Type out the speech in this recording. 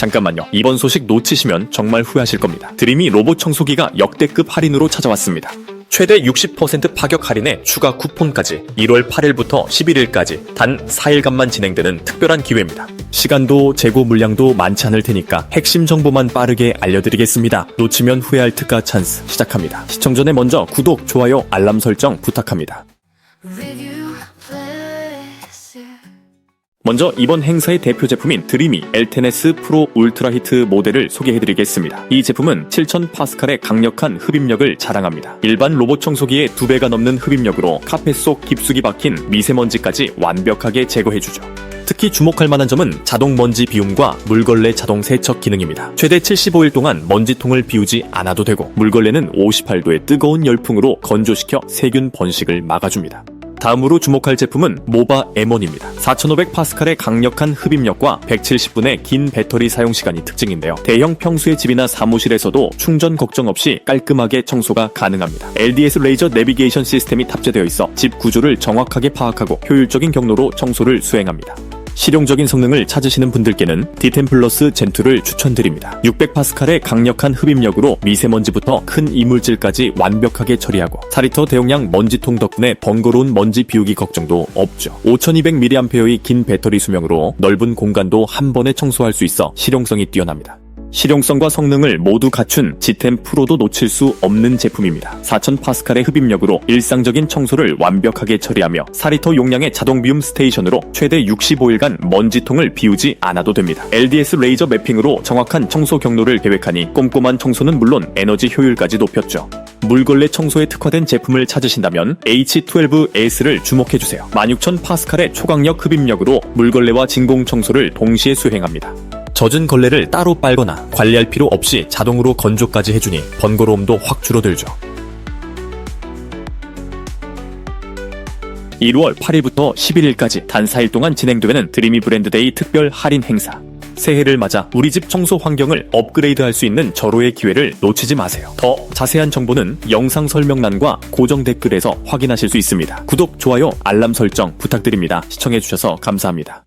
잠깐만요. 이번 소식 놓치시면 정말 후회하실 겁니다. 드림이 로봇 청소기가 역대급 할인으로 찾아왔습니다. 최대 60% 파격 할인에 추가 쿠폰까지 1월 8일부터 11일까지 단 4일간만 진행되는 특별한 기회입니다. 시간도 재고 물량도 많지 않을 테니까 핵심 정보만 빠르게 알려드리겠습니다. 놓치면 후회할 특가 찬스 시작합니다. 시청 전에 먼저 구독, 좋아요, 알람 설정 부탁합니다. 먼저 이번 행사의 대표 제품인 드리미 엘테네스 프로 울트라 히트 모델을 소개해드리겠습니다. 이 제품은 7000 파스칼의 강력한 흡입력을 자랑합니다. 일반 로봇 청소기의 두 배가 넘는 흡입력으로 카펫 속 깊숙이 박힌 미세먼지까지 완벽하게 제거해주죠. 특히 주목할 만한 점은 자동 먼지 비움과 물걸레 자동 세척 기능입니다. 최대 75일 동안 먼지통을 비우지 않아도 되고 물걸레는 58도의 뜨거운 열풍으로 건조시켜 세균 번식을 막아줍니다. 다음으로 주목할 제품은 모바 M1입니다. 4500 파스칼의 강력한 흡입력과 170분의 긴 배터리 사용 시간이 특징인데요. 대형 평수의 집이나 사무실에서도 충전 걱정 없이 깔끔하게 청소가 가능합니다. LDS 레이저 내비게이션 시스템이 탑재되어 있어 집 구조를 정확하게 파악하고 효율적인 경로로 청소를 수행합니다. 실용적인 성능을 찾으시는 분들께는 D10 플러스 젠2를 추천드립니다. 600파스칼의 강력한 흡입력으로 미세먼지부터 큰 이물질까지 완벽하게 처리하고 4리터 대용량 먼지통 덕분에 번거로운 먼지 비우기 걱정도 없죠. 5200mAh의 긴 배터리 수명으로 넓은 공간도 한 번에 청소할 수 있어 실용성이 뛰어납니다. 실용성과 성능을 모두 갖춘 G10 프로도 놓칠 수 없는 제품입니다. 4000파스칼의 흡입력으로 일상적인 청소를 완벽하게 처리하며 4리터 용량의 자동 비움 스테이션으로 최대 65일간 먼지통을 비우지 않아도 됩니다. LDS 레이저 매핑으로 정확한 청소 경로를 계획하니 꼼꼼한 청소는 물론 에너지 효율까지 높였죠. 물걸레 청소에 특화된 제품을 찾으신다면 H12S를 주목해주세요. 16000 파스칼의 초강력 흡입력으로 물걸레와 진공 청소를 동시에 수행합니다. 젖은 걸레를 따로 빨거나 관리할 필요 없이 자동으로 건조까지 해주니 번거로움도 확 줄어들죠. 1월 8일부터 11일까지 단 4일 동안 진행되는 드리미 브랜드데이 특별 할인 행사. 새해를 맞아 우리 집 청소 환경을 업그레이드 할 수 있는 절호의 기회를 놓치지 마세요. 더 자세한 정보는 영상 설명란과 고정 댓글에서 확인하실 수 있습니다. 구독, 좋아요, 알람 설정 부탁드립니다. 시청해주셔서 감사합니다.